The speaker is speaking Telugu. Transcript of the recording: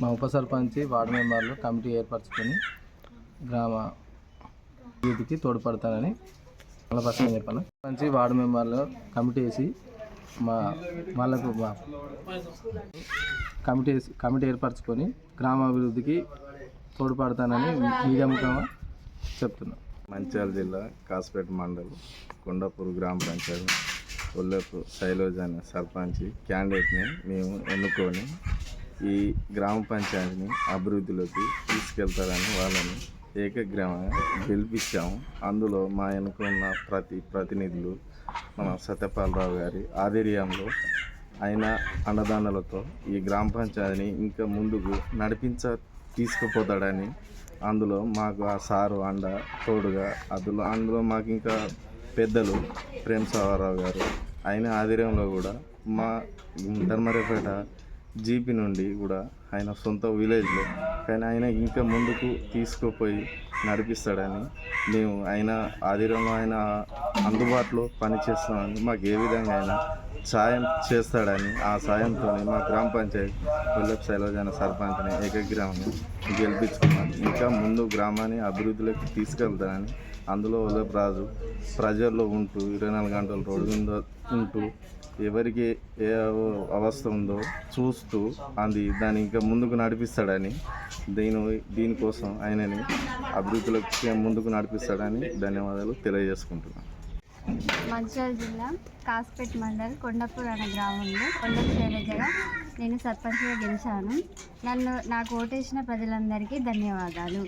మా ఉప సర్పంచి వార్డు మెంబర్లు కమిటీ ఏర్పరచుకొని గ్రామ అభివృద్ధికి తోడ్పడతానని మళ్ళీ ఫస్ట్ నేను చెప్పాను. మంచి వార్డు మెంబర్లు కమిటీ వేసి మా వాళ్ళకు మా కమిటీ కమిటీ ఏర్పరచుకొని గ్రామ అభివృద్ధికి తోడ్పడతానని మీడియా ముఖంగా చెప్తున్నాను. మంచిర్యాల జిల్లా కాసుపేట మండలం కొండాపూర్ గ్రామ పంచాయతీ కొల్లేపు శైలోజ్ అనే సర్పంచ్ క్యాండిడేట్ని మేము ఎన్నుకొని ఈ గ్రామ పంచాయతీని అభివృద్ధిలోకి తీసుకెళ్తారని వాళ్ళని ఏకగ్రామంగా గెలిపించాము. అందులో మా ఎన్నుకున్న ప్రతి ప్రతినిధులు మన సత్యపాలరావు గారి ఆధ్వర్యంలో ఆయన అన్నదానాలతో ఈ గ్రామ పంచాయతీని ఇంకా ముందుకు నడిపించ తీసుకుపోతాడని అందులో మాకు ఆ సారు అండ తోడుగా అందులో అందులో మాకు ఇంకా పెద్దలు ప్రేమ్ సావారావు గారు ఆయన ఆధ్వర్యంలో కూడా మా ధర్మరేపేట జీపీ నుండి కూడా ఆయన సొంత విలేజ్లో కానీ ఆయన ఇంకా ముందుకు తీసుకుపోయి నడిపిస్తాడని మేము ఆయన ఆధ్వర్యంలో ఆయన అందుబాటులో పనిచేస్తామని మాకు ఏ విధంగా అయినా సాయం చేస్తాడని ఆ సాయంతో మా గ్రామ పంచాయతీ కొల్లెపు శైలజన సర్పంచ్ని ఏకగ్రామని గెలిపించుకున్నాను ఇంకా ముందు గ్రామాన్ని అభివృద్ధిలోకి తీసుకెళ్తానని అందులో ఒల్లెపు రాజు ప్రజల్లో ఉంటూ ఇరవై నాలుగు గంటలు రోడ్డు మీద ఉంటూ ఎవరికి ఏ అవస్థ ఉందో చూస్తూ అది. దాన్ని ఇంకా ముందుకు నడిపిస్తాడని దీని దీనికోసం ఆయనని అభివృద్ధిలోకి ముందుకు నడిపిస్తాడని ధన్యవాదాలు తెలియజేసుకుంటున్నాను. మంచిర్యాల జిల్లా కాస్పేట్ మండల్ కొండపూర్ అనే గ్రామంలో కొండపు శైలజగా నేను సర్పంచ్గా గెలిచాను. నన్ను నాకు ఓటేసిన ప్రజలందరికీ ధన్యవాదాలు.